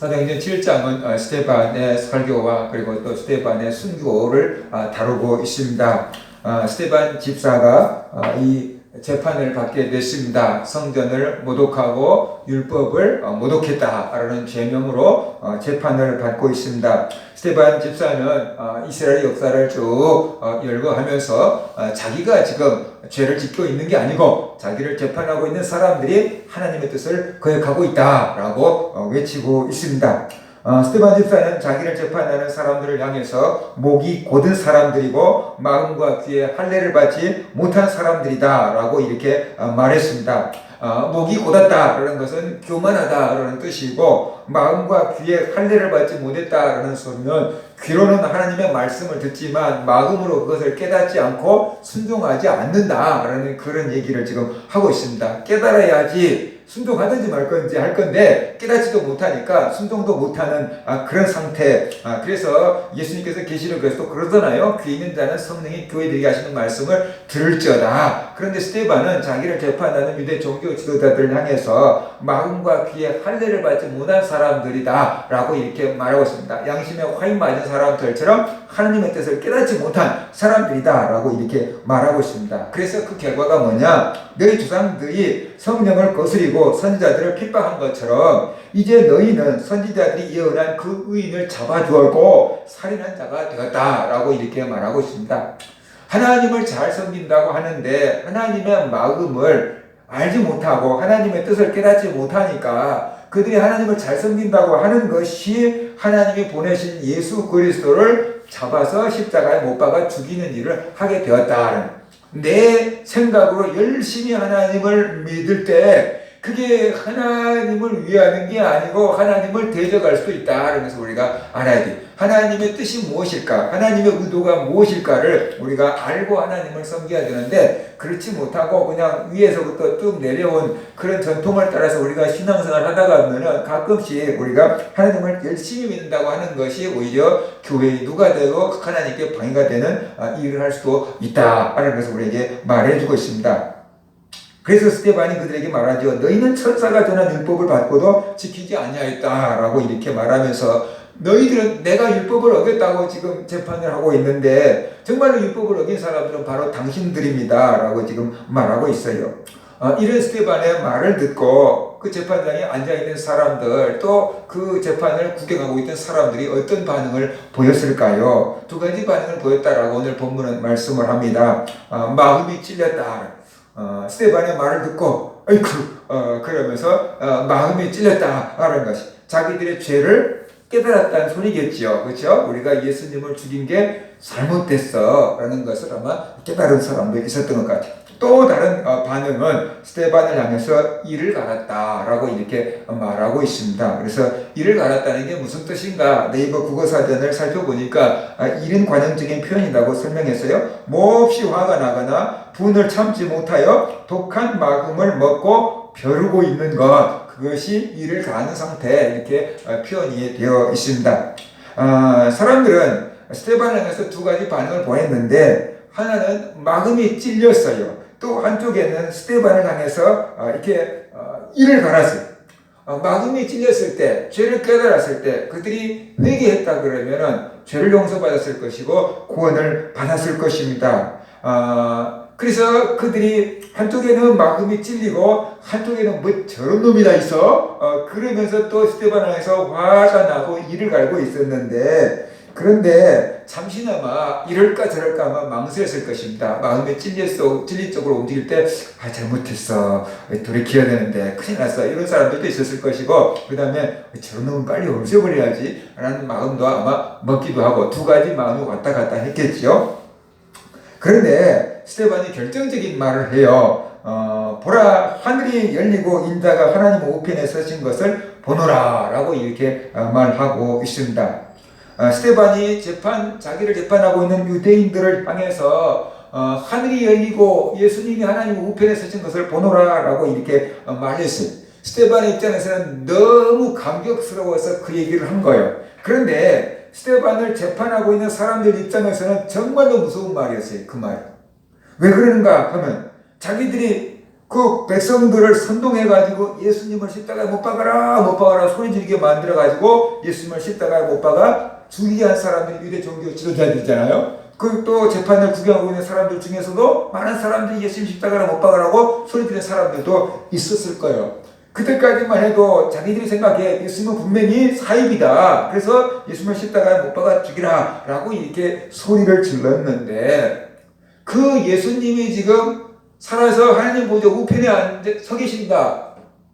사도행전 7장은 어, 스테반의 설교와 그리고 또 스테반의 순교를 아, 다루고 있습니다. 아, 스테반 집사가 아, 이 재판을 받게 됐습니다. 성전을 모독하고 율법을 어, 모독했다라는 죄명으로 어, 재판을 받고 있습니다. 스테반 집사는 어, 이스라엘 역사를 쭉 어, 열거하면서 어, 자기가 지금 죄를 짓고 있는 게 아니고 자기를 재판하고 있는 사람들이 하나님의 뜻을 거역하고 있다라고 어, 외치고 있습니다. 어, 스테반 집사는 자기를 재판하는 사람들을 향해서 목이 곧은 사람들이고 마음과 귀에 할례를 받지 못한 사람들이다라고 이렇게 어, 말했습니다. 어, 목이 곧았다라는 것은 교만하다라는 뜻이고 마음과 귀에 할례를 받지 못했다라는 소리는 귀로는 하나님의 말씀을 듣지만 마음으로 그것을 깨닫지 않고 순종하지 않는다라는 그런 얘기를 지금 하고 있습니다. 깨달아야지 순종 하든지 말 건지 할 건데 깨닫지도 못하니까 순종도 못하는 아, 그런 상태. 아, 그래서 예수님께서 계시록에서도 그러잖아요. 귀 있는 자는 성령이 교회들에게 하시는 말씀을 들을지어다. 그런데 스테반은 자기를 재판하는 유대 종교 지도자들을 향해서 마음과 귀에 할례를 받지 못한 사람들이다라고 이렇게 말하고 있습니다. 양심에 화인 맞은 사람들처럼 하나님의 뜻을 깨닫지 못한 사람들이다라고 이렇게 말하고 있습니다. 그래서 그 결과가 뭐냐? 너희 조상들이 성령을 거스리고 선지자들을 핍박한 것처럼 이제 너희는 선지자들이 예언한 그 의인을 잡아주었고 살인한 자가 되었다라고 이렇게 말하고 있습니다. 하나님을 잘 섬긴다고 하는데 하나님의 마음을 알지 못하고 하나님의 뜻을 깨닫지 못하니까 그들이 하나님을 잘 섬긴다고 하는 것이 하나님이 보내신 예수 그리스도를 잡아서 십자가에 못 박아 죽이는 일을 하게 되었다. 내 생각으로 열심히 하나님을 믿을 때 그게 하나님을 위하는 게 아니고 하나님을 대적할 수도 있다. 그러면서 우리가 알아야 돼. 하나님의 뜻이 무엇일까? 하나님의 의도가 무엇일까를 우리가 알고 하나님을 섬겨야 되는데 그렇지 못하고 그냥 위에서부터 쭉 내려온 그런 전통을 따라서 우리가 신앙생활 하다가 보면은 가끔씩 우리가 하나님을 열심히 믿는다고 하는 것이 오히려 교회의 누가 되고 하나님께 방해가 되는 아, 일을 할 수도 있다. 라는 것을 우리에게 말해주고 있습니다. 그래서 스테반이 그들에게 말하죠. 너희는 천사가 전한 율법을 받고도 지키지 아니하였다라고 이렇게 말하면서 너희들은 내가 율법을 어겼다고 지금 재판을 하고 있는데 정말로 율법을 어긴 사람들은 바로 당신들입니다라고 지금 말하고 있어요. 어, 이런 스테반의 말을 듣고 그 재판장에 앉아 있는 사람들 또 그 재판을 구경하고 있던 사람들이 어떤 반응을 보였을까요? 두 가지 반응을 보였다라고 오늘 본문은 말씀을 합니다. 어, 마음이 찔렸다. 어, 스테반의 말을 듣고 아이쿠 어, 그러면서 어, 마음이 찔렸다라는 것이 자기들의 죄를 깨달았다는 소리겠지요. 그렇죠? 우리가 예수님을 죽인 게 잘못됐어 라는 것을 아마 깨달은 사람도 있었던 것 같아요. 또 다른 어, 반응은 스테반을 향해서 이를 갈았다 라고 이렇게 말하고 있습니다. 그래서 이를 갈았다는 게 무슨 뜻인가? 네이버 국어 사전을 살펴보니까 아, 이른 관용적인 표현이라고 설명했어요. 몹시 화가 나거나 분을 참지 못하여 독한 마음을 먹고 벼르고 있는 것 그것이 이를 가는 상태 이렇게 어, 표현이 되어 있습니다. 아, 사람들은 스테반을 향해서 두 가지 반응을 보였는데 하나는 마음이 찔렸어요. 또 한쪽에는 스테반을 향해서 어, 이렇게 어, 이를 갈았어요. 어, 마음이 찔렸을 때, 죄를 깨달았을 때, 그들이 회개했다 그러면은 죄를 용서받았을 것이고 구원을 받았을 것입니다. 어, 그래서 그들이 한쪽에는 마음이 찔리고 한쪽에는 뭐 저런 놈이 다 있어. 어, 그러면서 또 스테반을 향해서 화가 나고 이를 갈고 있었는데 그런데 잠시나마 이럴까 저럴까 아마 망설였을 것입니다. 마음에 찔렸어, 찔린 쪽으로 움직일 때, 아, 잘못했어. 돌이켜야 되는데, 큰일 났어. 이런 사람들도 있었을 것이고, 그 다음에 저런 놈은 빨리 없애버려야지. 라는 마음도 아마 먹기도 하고, 두 가지 마음이 왔다 갔다 했겠지요. 그런데 스테반이 결정적인 말을 해요. 어, 보라, 하늘이 열리고 인자가 하나님 우편에 서신 것을 보노라. 라고 이렇게 어, 말하고 있습니다. 어, 스테반이 재판 자기를 재판하고 있는 유대인들을 향해서 어, 하늘이 열리고 예수님이 하나님 우편에 서신 것을 보노라라고 이렇게 어, 말했어요. 스테반의 입장에서는 너무 감격스러워서 그 얘기를 한 거예요. 그런데 스테반을 재판하고 있는 사람들 입장에서는 정말로 무서운 말이었어요. 그 말. 왜 그러는가 하면 자기들이 그 백성들을 선동해가지고 예수님을 십자가에 못 박아라 못 박아라 소리 지르게 만들어가지고 예수님을 십자가에 못 박아 죽이게 한 사람들이 유대 종교 지도자들이잖아요. 그 또 재판을 구경하고 있는 사람들 중에서도 많은 사람들이 예수님 십자가에 못 박으라고 소리 지르는 사람들도 있었을 거예요. 그때까지만 해도 자기들이 생각해 예수님은 분명히 사입이다. 그래서 예수님을 십자가에 못 박아 죽이라 라고 이렇게 소리를 질렀는데 그 예수님이 지금 살아서 하나님 보좌 우편에 앉아 서 계신다.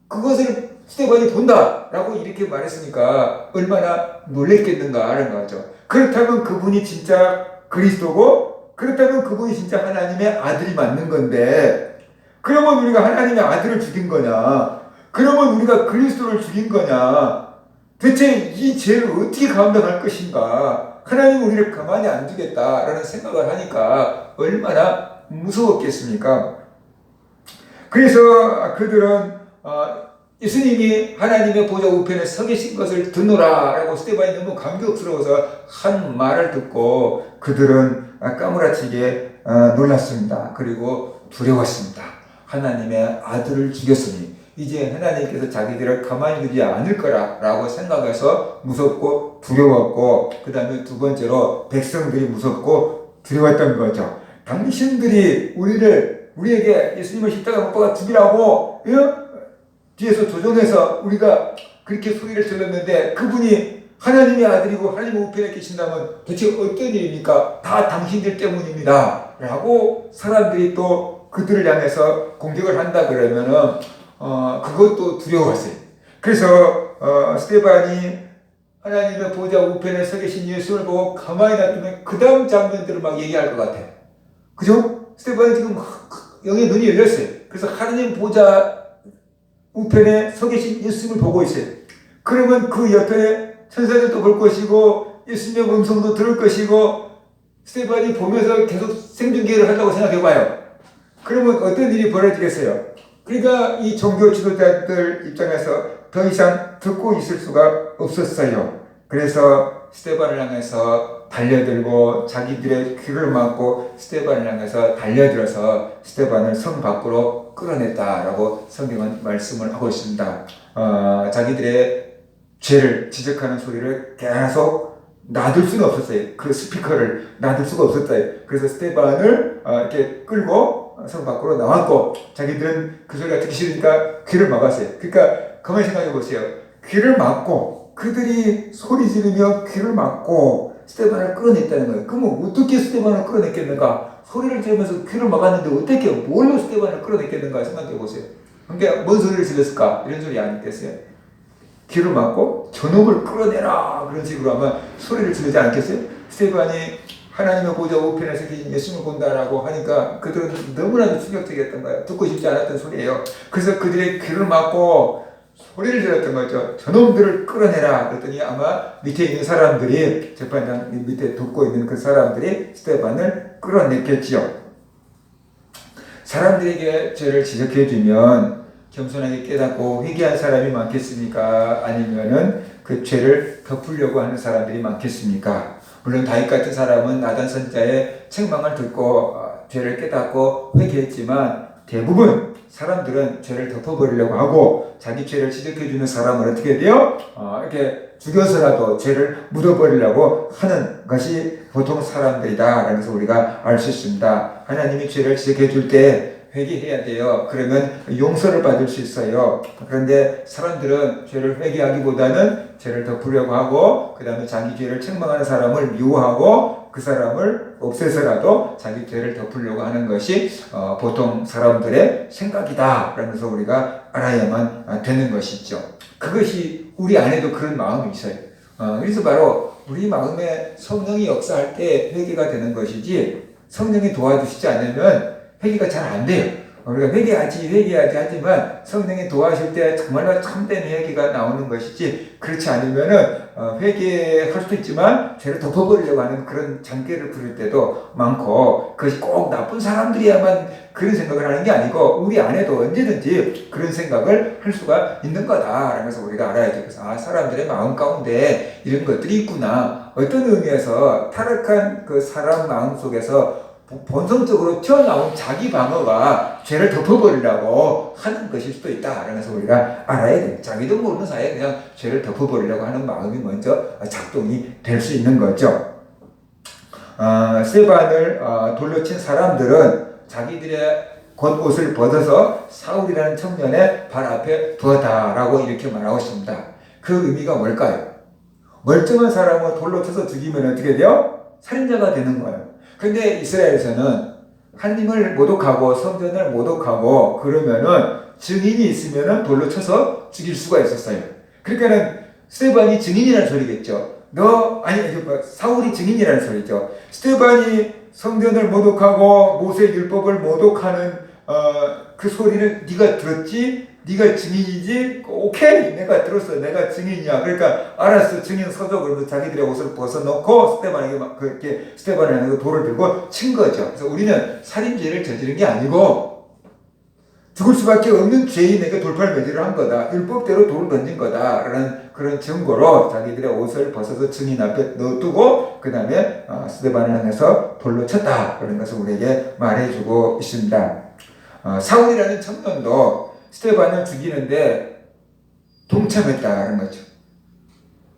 그것을 스테반이 본다. 라고 이렇게 말했으니까 얼마나 놀랬겠는가 하는 거죠. 그렇다면 그분이 진짜 그리스도고 그렇다면 그분이 진짜 하나님의 아들이 맞는 건데 그러면 우리가 하나님의 아들을 죽인 거냐? 그러면 우리가 그리스도를 죽인 거냐? 대체 이 죄를 어떻게 감당할 것인가? 하나님 우리를 가만히 안 두겠다라는 생각을 하니까 얼마나 무서웠겠습니까? 그래서 그들은 어, 예수님이 하나님의 보좌 우편에 서 계신 것을 듣노라라고 스테반이 너무 감격스러워서 한 말을 듣고 그들은 까무라치게 어, 놀랐습니다. 그리고 두려웠습니다. 하나님의 아들을 죽였으니 이제 하나님께서 자기들을 가만히 두지 않을 거라라고 생각해서 무섭고 두려웠고 그 다음에 두 번째로 백성들이 무섭고 두려웠던 거죠. 당신들이 우리를 우리에게 예수님을 십자가 못 박아 죽이라고 예? 뒤에서 조종해서 우리가 그렇게 소리를 질렀는데 그분이 하나님의 아들이고 하나님 우편에 계신다면 대체 어떤 일입니까? 다 당신들 때문입니다. 라고 사람들이 또 그들을 향해서 공격을 한다 그러면은 어, 그것도 두려웠어요. 그래서 어, 스테반이 하나님의 보좌 우편에 서 계신 예수를 보고 가만히 놔두면 그 다음 장면들을 막 얘기할 것 같아. 그죠? 스테반이 지금 영의 눈이 열렸어요. 그래서 하나님 보좌 우편에 서 계신 예수님을 보고 있어요. 그러면 그 옆에 천사들도 볼 것이고 예수님의 음성도 들을 것이고 스테반이 보면서 계속 생중계를 한다고 생각해 봐요. 그러면 어떤 일이 벌어지겠어요? 그러니까 이 종교 지도자들 입장에서 더 이상 듣고 있을 수가 없었어요. 그래서 스테반을 향해서 달려들고 자기들의 귀를 막고 스테반을 향해서 달려들어서 스테반을 성 밖으로 끌어냈다라고 성경은 말씀을 하고 있습니다. 어, 자기들의 죄를 지적하는 소리를 계속 놔둘 수는 없었어요. 그 스피커를 놔둘 수가 없었어요. 그래서 스테반을 어, 이렇게 끌고 성 밖으로 나왔고 자기들은 그 소리가 듣기 싫으니까 귀를 막았어요. 그러니까 가만히 생각해 보세요. 귀를 막고 그들이 소리 지르며 귀를 막고 스테반을 끌어냈다는 거예요. 그러면 어떻게 스테반을 끌어냈겠는가? 소리를 지르면서 귀를 막았는데 어떻게 뭘로 스테반을 끌어냈겠는가 생각해 보세요. 그러니까 뭔 소리를 질렀을까? 이런 소리 아니겠어요? 귀를 막고 저놈을 끌어내라 그런 식으로 하면 소리를 지르지 않겠어요? 스테반이 하나님의 보좌 우편에서 예수님을 본다라고 하니까 그들은 너무나도 충격적이었던 거예요. 듣고 싶지 않았던 소리예요. 그래서 그들의 귀를 막고 소리를 질렀던 거죠. 저놈들을 끌어내라. 그랬더니 아마 밑에 있는 사람들이 재판장 밑에 돕고 있는 그 사람들이 스테반을 끌어냈겠지요. 사람들에게 죄를 지적해 주면 겸손하게 깨닫고 회개한 사람이 많겠습니까? 아니면은 그 죄를 덮으려고 하는 사람들이 많겠습니까? 물론 다윗 같은 사람은 나단 선자의 책망을 듣고 어, 죄를 깨닫고 회개했지만 대부분 사람들은 죄를 덮어버리려고 하고 자기 죄를 지적해주는 사람을 어떻게 돼요? 어, 이렇게 죽여서라도 죄를 묻어버리려고 하는 것이 보통 사람들이다라는 것을 우리가 알 수 있습니다. 하나님이 죄를 지적해줄 때 회개해야 돼요. 그러면 용서를 받을 수 있어요. 그런데 사람들은 죄를 회개하기보다는 죄를 덮으려고 하고 그 다음에 자기 죄를 책망하는 사람을 미워하고 그 사람을 없애서라도 자기 죄를 덮으려고 하는 것이 어, 보통 사람들의 생각이다. 라면서 우리가 알아야만 되는 것이죠. 그것이 우리 안에도 그런 마음이 있어요. 어, 그래서 바로 우리 마음에 성령이 역사할 때 회개가 되는 것이지 성령이 도와주시지 않으면 회개가 잘 안 돼요. 우리가 회개하지 회개하지 하지만 성령이 도와줄 때 정말로 참된 회개가 나오는 것이지 그렇지 않으면은 어, 회개할 수도 있지만 죄를 덮어버리려고 하는 그런 장깨를 부릴 때도 많고 그것이 꼭 나쁜 사람들이야만 그런 생각을 하는 게 아니고 우리 안에도 언제든지 그런 생각을 할 수가 있는 거다라면서 우리가 알아야 돼. 그래서 아 사람들의 마음 가운데 이런 것들이 있구나. 어떤 의미에서 타락한 그 사람 마음 속에서 보- 본성적으로 튀어나온 자기 방어가 죄를 덮어버리려고 하는 것일 수도 있다. 그래서 우리가 알아야 돼. 자기도 모르는 사이에 그냥 죄를 덮어버리려고 하는 마음이 먼저 작동이 될 수 있는 거죠. 어, 스테반을 어, 돌로 친 사람들은 자기들의 겉옷을 벗어서 사울이라는 청년의 발 앞에 두었다라고 이렇게 말하고 있습니다. 그 의미가 뭘까요? 멀쩡한 사람을 돌로 쳐서 죽이면 어떻게 돼요? 살인자가 되는 거예요. 근데 이스라엘에서는 하나님을 모독하고 성전을 모독하고 그러면은 증인이 있으면은 돌로 쳐서 죽일 수가 있었어요. 그러니까는 스테반이 증인이라는 소리겠죠. 너 아니 뭐, 사울이 증인이라는 소리죠. 스테반이 성전을 모독하고 모세 율법을 모독하는 어, 그 소리는 네가 들었지? 네가 증인이지? 오케이. 내가 들었어 내가 증인이야. 그러니까 알았어. 증인 서줘 그러면서 자기들의 옷을 벗어놓고 스테반에게 막 그렇게 스테반을 향해서 돌을 들고 친 거죠. 그래서 우리는 살인죄를 저지른 게 아니고 죽을 수밖에 없는 죄인에게 돌팔매질을 한 거다. 율법대로 돌을 던진 거다라는 그런 증거로 자기들의 옷을 벗어서 증인 앞에 넣어두고 그 다음에 어, 스테반을 향해서 돌로 쳤다. 그런 것을 우리에게 말해주고 있습니다. 어, 사울이라는 청년도 스테반을 죽이는데 동참했다는 거죠.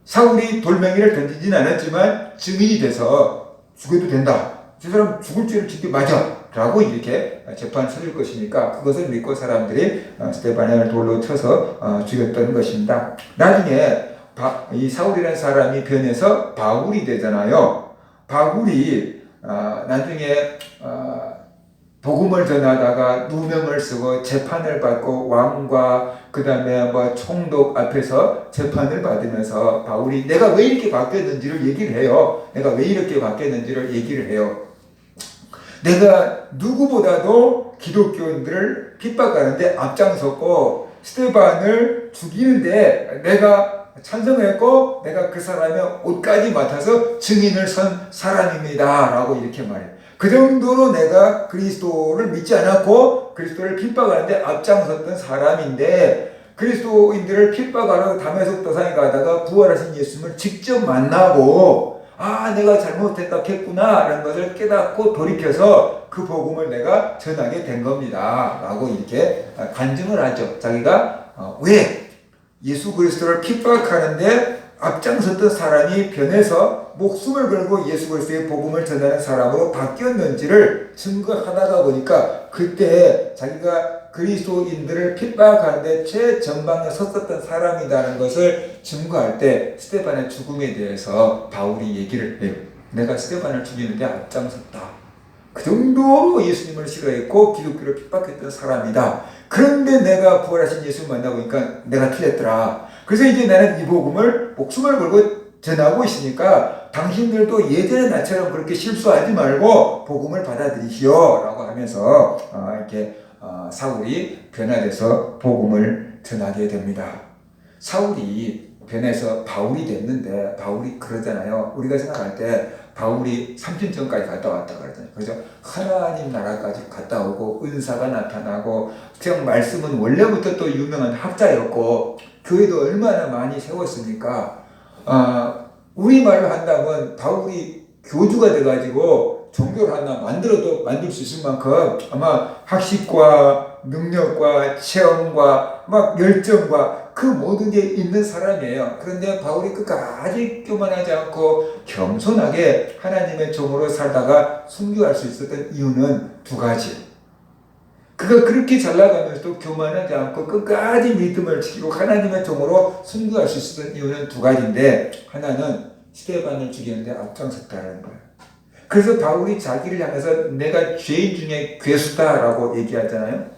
사울이 돌멩이를 던지진 않았지만 증인이 돼서 죽여도 된다. 저 사람 죽을 죄를 짓게 맞아. 라고 이렇게 재판 서줄 것이니까 그것을 믿고 사람들이 어, 스테반을 돌로 쳐서 어, 죽였던 것입니다. 나중에 바- 이 사울이라는 사람이 변해서 바울이 되잖아요. 바울이 어, 나중에 어, 복음을 전하다가 누명을 쓰고 재판을 받고 왕과 그 다음에 뭐 총독 앞에서 재판을 받으면서 바울이 내가 왜 이렇게 바뀌었는지를 얘기를 해요. 내가 왜 이렇게 바뀌었는지를 얘기를 해요. 내가 누구보다도 기독교인들을 핍박하는데 앞장섰고 스테반을 죽이는데 내가 찬성했고 내가 그 사람의 옷까지 맡아서 증인을 선 사람입니다. 라고 이렇게 말해요. 그 정도로 내가 그리스도를 믿지 않았고 그리스도를 핍박하는데 앞장섰던 사람인데 그리스도인들을 핍박하러 담에석 도상에 가다가 부활하신 예수님을 직접 만나고 아 내가 잘못했다 했구나 라는 것을 깨닫고 돌이켜서 그 복음을 내가 전하게 된 겁니다. 라고 이렇게 간증을 하죠. 자기가 어, 왜 예수 그리스도를 핍박하는데 앞장섰던 사람이 변해서 목숨을 걸고 예수 그리스도의 복음을 전하는 사람으로 바뀌었는지를 증거하다가 보니까 그때 자기가 그리스도인들을 핍박하는데 최전방에 섰었던 사람이라는 것을 증거할 때 스테반의 죽음에 대해서 바울이 얘기를 해요. 내가 스테반을 죽이는데 앞장섰다. 그 정도로 예수님을 싫어했고 기독교를 핍박했던 사람이다. 그런데 내가 부활하신 예수를 만나보니까 내가 틀렸더라. 그래서 이제 나는 이 복음을 목숨을 걸고 전하고 있으니까 당신들도 예전의 나처럼 그렇게 실수하지 말고 복음을 받아들이시오 라고 하면서 어, 이렇게 어, 사울이 변화돼서 복음을 전하게 됩니다. 사울이 변해서 바울이 됐는데 바울이 그러잖아요. 우리가 생각할 때 바울이 삼천전까지 갔다 왔다 그러잖아요. 그래서 하나님 나라까지 갔다 오고 은사가 나타나고 그냥 말씀은 원래부터 또 유명한 학자였고 교회도 얼마나 많이 세웠습니까? 아, 우리말로 한다면 바울이 교주가 돼가지고 종교를 하나 만들어도 만들 수 있을 만큼 아마 학식과 능력과 체험과 막 열정과 그 모든 게 있는 사람이에요. 그런데 바울이 끝까지 교만하지 않고 겸손하게 하나님의 종으로 살다가 순교할 수 있었던 이유는 두 가지. 그가 그렇게 잘 나가면서도 교만하지 않고 끝까지 믿음을 지키고 하나님의 종으로 순교할 수 있었던 이유는 두 가지인데 하나는 스테반을 죽이는데 앞장섰다는 거예요. 그래서 바울이 자기를 향해서 내가 죄인 중에 괴수다라고 얘기하잖아요.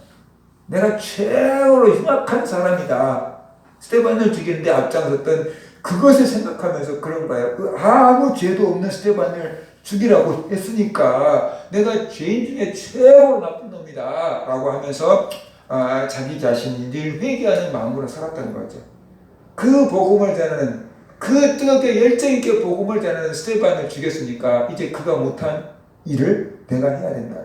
내가 최고로 흉악한 사람이다. 스테반을 죽이는데 앞장섰던 그것을 생각하면서 그런 거예요. 그 아무 죄도 없는 스테반을 죽이라고 했으니까 내가 죄인 중에 최고 나쁜 놈이다 라고 하면서 아, 자기 자신이 늘 회개하는 마음으로 살았다는 거죠. 그 복음을 전하는 그 뜨겁게 열정 있게 복음을 전하는 스테반을 죽였으니까 이제 그가 못한 일을 내가 해야 된다.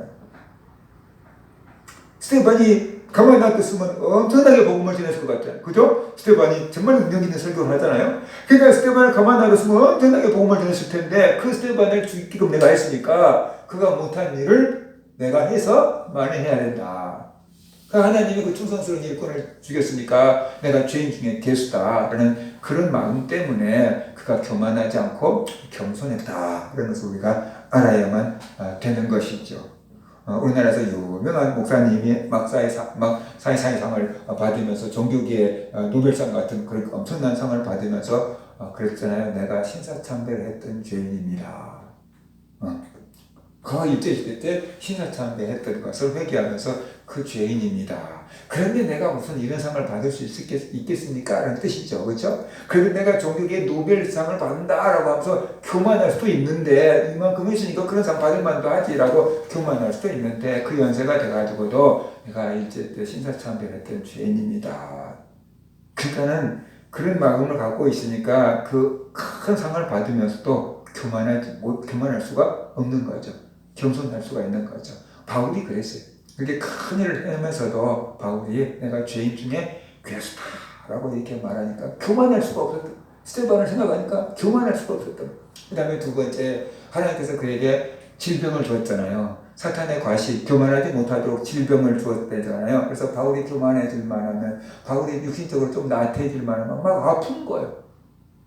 스테반이 가만히 놔뒀으면 엄청나게 복음을 전했을 것 같아요. 그죠? 스테반이 정말 능력 있는 설교를 하잖아요. 그러니까 스테반을 가만히 놔뒀으면 엄청나게 복음을 전했을 텐데 그 스테반을 죽이기금 내가 했으니까 그가 못한 일을 내가 해서 만회해야 된다. 그 하나님이 그 충성스러운 일꾼을 죽였으니까 내가 죄인 중에 개수다라는 그런 마음 때문에 그가 교만하지 않고 겸손했다. 그런 것을 우리가 알아야만 아, 되는 것이죠. 어, 우리나라에서 유명한 목사님이 막사의 사, 막 사회상의 상을 받으면서 종교계의 어, 노벨상 같은 그런 엄청난 상을 받으면서 어, 그랬잖아요. 내가 신사참배를 했던 죄인입니다. 어. 그 일제시대 때 신사참배 했던 것을 회개하면서 그 죄인입니다. 그런데 내가 무슨 이런 상을 받을 수 있겠, 있겠습니까? 라는 뜻이죠. 그렇죠? 그래도 내가 종교계 노벨상을 받는다라고 하면서 교만할 수도 있는데 이만큼 했으니까 그런 상 받을 만도 하지라고 교만할 수도 있는데 그 연세가 돼가지고도 내가 일제 때 신사참배했던 죄인입니다. 그러니까는 그런 마음을 갖고 있으니까 그 큰 상을 받으면서도 교만하지, 못, 교만할 수가 없는 거죠. 겸손할 수가 있는 거죠. 바울이 그랬어요. 그렇게 큰 일을 하면서도 바울이 내가 죄인 중에 괴수다라고 이렇게 말하니까 교만할 수가 없었다. 스테반을 생각하니까 교만할 수가 없었다. 그 다음에 두 번째, 하나님께서 그에게 질병을 주었잖아요. 사탄의 과시, 교만하지 못하도록 질병을 주었대잖아요. 그래서 바울이 교만해질 만하면, 바울이 육신적으로 좀 나태해질 만하면 막 아픈 거예요.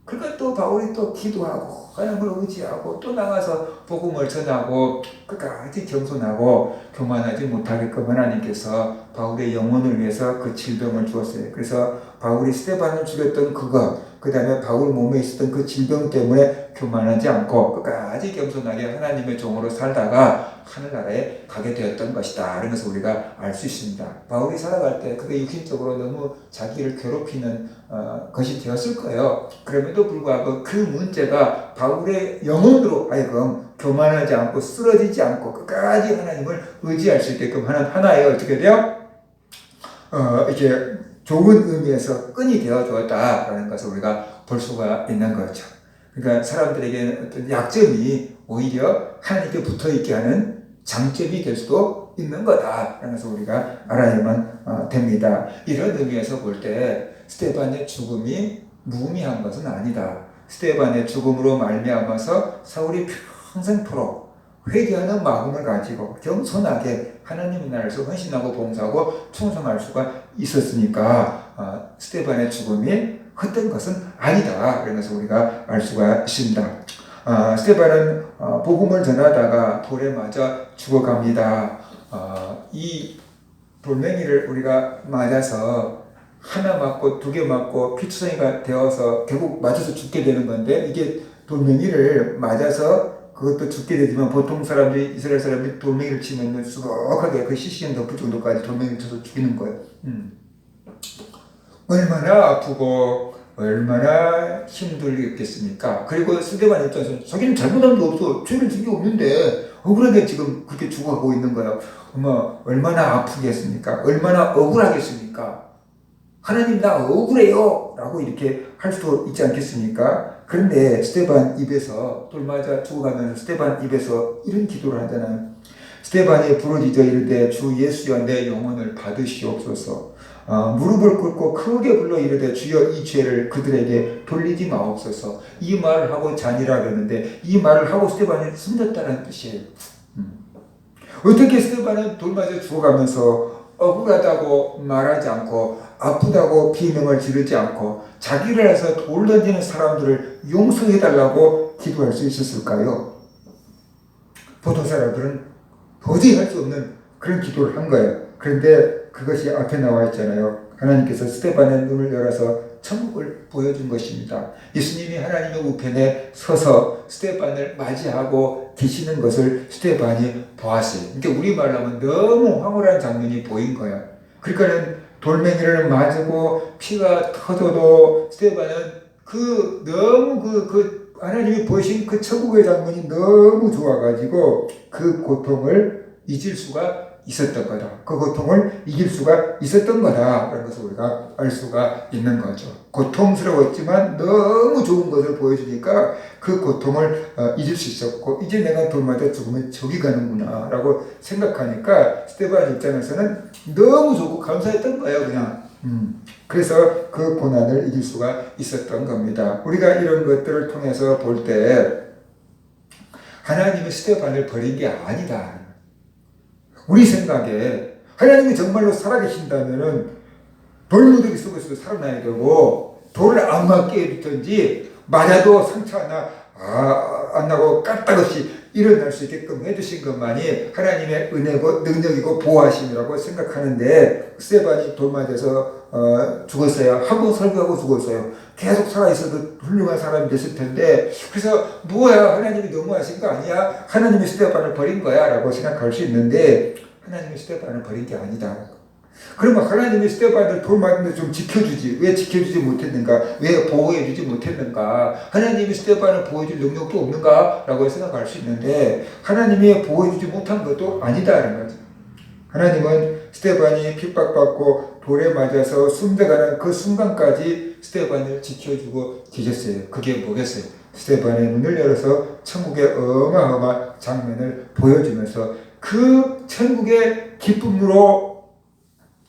그러니까 또 바울이 또 기도하고 하나님을 의지하고 또 나가서 복음을 전하고 끝까지 겸손하고 교만하지 못하게끔 하나님께서 바울의 영혼을 위해서 그 질병을 주었어요. 그래서 바울이 스테반을 죽였던 그거 그 다음에 바울 몸에 있었던 그 질병 때문에 교만하지 않고 끝까지 겸손하게 하나님의 종으로 살다가 하늘나라에 가게 되었던 것이다. 이런 것을 우리가 알 수 있습니다. 바울이 살아갈 때 그게 육신적으로 너무 자기를 괴롭히는 어, 것이 되었을 거예요. 그럼에도 불구하고 그 문제가 바울의 영혼으로 하여금 교만하지 않고 쓰러지지 않고 끝까지 하나님을 의지할 수 있게끔 하는 하나의 어떻게 돼요? 어, 이제 좋은 의미에서 끈이 되어 주었다라는 것을 우리가 볼 수가 있는 거죠. 그러니까 사람들에게 어떤 약점이 오히려 하나님께 붙어 있게 하는 장점이 될 수도 있는 거다라는 것을 우리가 알아야만 어, 됩니다. 이런 의미에서 볼 때 스테반의 죽음이 무의미한 것은 아니다. 스테반의 죽음으로 말미암아서 사울이 평생토록 회개하는 마음을 가지고 겸손하게 하나님의 나라에서 헌신하고 봉사하고 충성할 수가 있었으니까 어, 스테반의 죽음이 헛된 것은 아니다. 것을 우리가 알 수가 있습니다. 어, 스테반은 어, 복음을 전하다가 돌에 맞아 죽어갑니다. 어, 이 돌멩이를 우리가 맞아서 하나 맞고 두 개 맞고 피투성이가 되어서 결국 맞아서 죽게 되는 건데 이게 돌멩이를 맞아서 그것도 죽게 되지만 보통 사람들이 이스라엘 사람들이 돌멩이를 치면 수북하게 그 시신 덮을 정도까지 돌멩이를 쳐서 죽이는 거예요. 음. 얼마나 아프고 얼마나 힘들겠습니까? 그리고 스데반 입장에서 자기는 잘못한 게 없어. 죄를 진 게 없는데 억울하게 지금 그렇게 죽어가고 있는 거예요. 어머 얼마나 아프겠습니까? 얼마나 억울하겠습니까? 하나님 나 억울해요 라고 이렇게 할 수도 있지 않겠습니까? 그런데 스테반 입에서 돌맞아 죽어가면서 스테반 입에서 이런 기도를 하잖아요. 스테반이 부르짖어 이르되 주 예수여 내 영혼을 받으시옵소서. 어, 무릎을 꿇고 크게 불러 이르되 주여 이 죄를 그들에게 돌리지 마옵소서. 이 말을 하고 잔이라 그러는데 이 말을 하고 스테반이 숨졌다는 뜻이에요. 음. 어떻게 스테반은 돌맞아 죽어가면서 억울하다고 말하지 않고 아프다고 비명을 지르지 않고 자기를 해서 돌 던지는 사람들을 용서해달라고 기도할 수 있었을까요? 보통 사람들은 도저히 할 수 없는 그런 기도를 한 거예요. 그런데 그것이 앞에 나와 있잖아요. 하나님께서 스테반의 눈을 열어서 천국을 보여준 것입니다. 예수님이 하나님의 우편에 서서 스테반을 맞이하고 계시는 것을 스테반이 보았어요. 그러니까 우리말로 하면 너무 황홀한 장면이 보인 거야. 그러니까는 돌멩이를 맞고 피가 터져도 스테반은 그 너무 그, 그 하나님이 보신 그 천국의 장면이 너무 좋아가지고 그 고통을 잊을 수가 있었던 거다. 그 고통을 이길 수가 있었던 거다. 그런 것을 우리가 알 수가 있는 거죠. 고통스러웠지만 너무 좋은 것을 보여주니까 그 고통을 어, 잊을 수 있었고 이제 내가 돌마다 죽으면 저기 가는구나 라고 생각하니까 스테반 입장에서는 너무 좋고 감사했던 거예요 그냥 음. 그래서 그 고난을 이길 수가 있었던 겁니다 우리가 이런 것들을 통해서 볼 때 하나님이 스테반을 버린 게 아니다 우리 생각에 하나님이 정말로 살아계신다면은 돌무더기 속에서도 살아나야 되고 돌을 안 맞게 해주든지 맞아도 상처 아, 안 나고 까딱없이 일어날 수 있게끔 해주신 것만이 하나님의 은혜고 능력이고 보호하심이라고 생각하는데 스테반이 돌 맞아서 어, 죽었어요. 한 번 설교하고 죽었어요. 계속 살아있어도 훌륭한 사람이 됐을 텐데 그래서 뭐야 하나님이 너무하신 거 아니야? 하나님이 스테반을 버린 거야 라고 생각할 수 있는데 하나님이 스테반을 버린 게 아니다. 그러면 하나님이 스테반을 돌 맞는데 좀 지켜주지. 왜 지켜주지 못했는가? 왜 보호해주지 못했는가? 하나님이 스테반을 보호해줄 능력도 없는가? 라고 생각할 수 있는데, 하나님이 보호해주지 못한 것도 아니다라는 거죠. 하나님은 스테반이 핍박받고 돌에 맞아서 숨져가는 그 순간까지 스테반을 지켜주고 계셨어요. 그게 뭐겠어요? 스테반의 문을 열어서 천국의 어마어마한 장면을 보여주면서 그 천국의 기쁨으로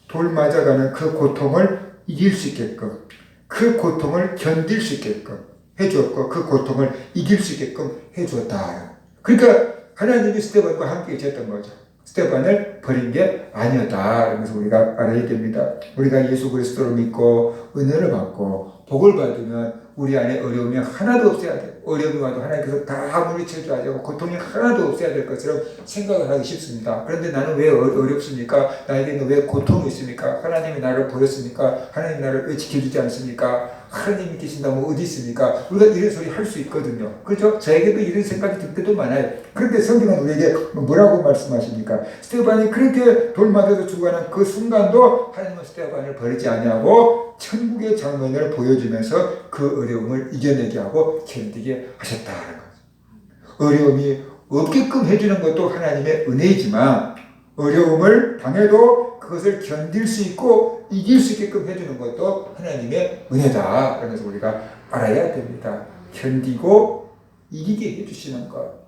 돌 맞아가는 그 고통을 이길 수 있게끔 그 고통을 견딜 수 있게끔 해주었고 그 고통을 이길 수 있게끔 해주었다. 그러니까 하나님이 스테반과 함께 계셨던 거죠. 스테반을 버린 게 아니었다. 그래서 우리가 알아야 됩니다. 우리가 예수 그리스도를 믿고 은혜를 받고 복을 받으면 우리 안에 어려움이 하나도 없어야 돼. 어려움이 와도 하나님께서 다 물리쳐 줘야 되고 고통이 하나도 없어야 될 것처럼 생각을 하기 쉽습니다. 그런데 나는 왜 어- 어렵습니까? 나에게는 왜 고통이 있습니까? 하나님이 나를 버렸습니까? 하나님이 나를 왜 지켜주지 않습니까? 하나님이 계신다면 어디 있습니까? 우리가 이런 소리 할 수 있거든요. 그렇죠? 저에게도 이런 생각이 들 때도 많아요. 그런데 성경은 우리에게 뭐라고 말씀하십니까? 스테반이 그렇게 돌 맞아서 죽어가는 그 순간도 하나님은 스테반을 버리지 아니하고 천국의 장면을 보여주면서 그 어려움을 이겨내게 하고 견디게 하셨다는 거죠. 어려움이 없게끔 해주는 것도 하나님의 은혜이지만 어려움을 당해도 그것을 견딜 수 있고 이길 수 있게끔 해주는 것도 하나님의 은혜다. 그래서 우리가 알아야 됩니다. 견디고 이기게 해주시는 것.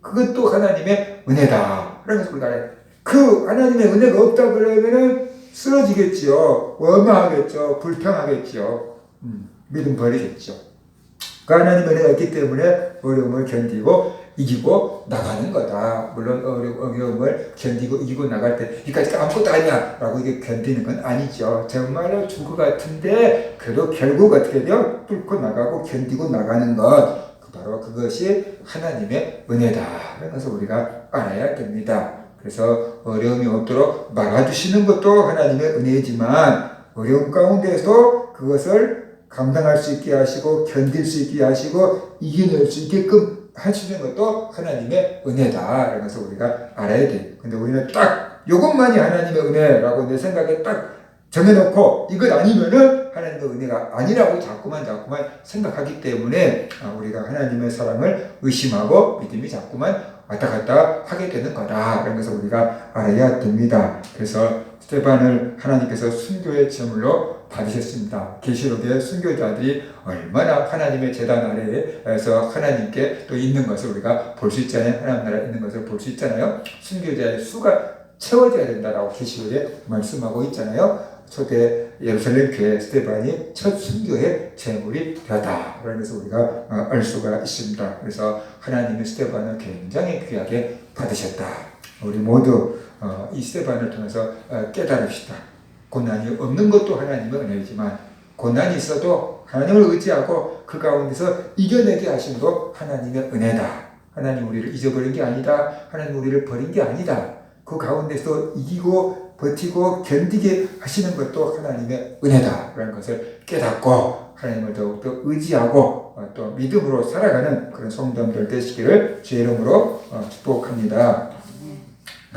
그것도 하나님의 은혜다. 그래서 우리가. 그 하나님의 은혜가 없다 그러면은 쓰러지겠지요. 원망하겠죠. 불평하겠죠. 음, 믿음 버리겠죠. 그 하나님의 은혜가 있기 때문에 어려움을 견디고 이기고 나가는 거다. 물론 어려- 어려움을 견디고 이기고 나갈 때 이까지 아무것도 아니야 라고 이게 견디는 건 아니죠. 정말로 죽을 것 같은데 그래도 결국 어떻게 돼요? 뚫고 나가고 견디고 나가는 것. 그 바로 그것이 하나님의 은혜다. 그래서 우리가 알아야 됩니다. 그래서 어려움이 없도록 막아주시는 것도 하나님의 은혜지만 어려움 가운데서 그것을 감당할 수 있게 하시고 견딜 수 있게 하시고 이겨낼 수 있게끔 하시는 것도 하나님의 은혜다. 그래서 우리가 알아야 돼. 근데 우리는 딱 이것만이 하나님의 은혜라고 내 생각에 딱 정해놓고 이것 아니면은 하나님의 은혜가 아니라고 자꾸만 자꾸만 생각하기 때문에 아, 우리가 하나님의 사랑을 의심하고 믿음이 자꾸만 왔다 갔다 하게 되는 거다. 것을 우리가 알아야 됩니다. 그래서 스테반을 하나님께서 순교의 제물로 받으셨습니다. 계시록의 순교자들이 얼마나 하나님의 재단 아래에서 하나님께 또 있는 것을 우리가 볼 수 있잖아요. 하나님 나라에 있는 것을 볼 수 있잖아요. 순교자의 수가 채워져야 된다라고 계시록에 말씀하고 있잖아요. 초대 예루살렘 교회 스테반이 첫 순교의 제물이 되었다. 그러면서 우리가 어, 알 수가 있습니다. 그래서 하나님이 스테반을 굉장히 귀하게 받으셨다. 우리 모두 어, 이 스테반을 통해서 어, 깨달읍시다. 고난이 없는 것도 하나님의 은혜이지만 고난이 있어도 하나님을 의지하고 그 가운데서 이겨내게 하심도 하나님의 은혜다. 하나님 우리를 잊어버린 게 아니다. 하나님 우리를 버린 게 아니다. 그 가운데서 이기고 버티고 견디게 하시는 것도 하나님의 은혜다. 라는 것을 깨닫고 하나님을 더욱더 의지하고 어, 또 믿음으로 살아가는 그런 성도들 되시기를 주의 이름으로 어, 축복합니다.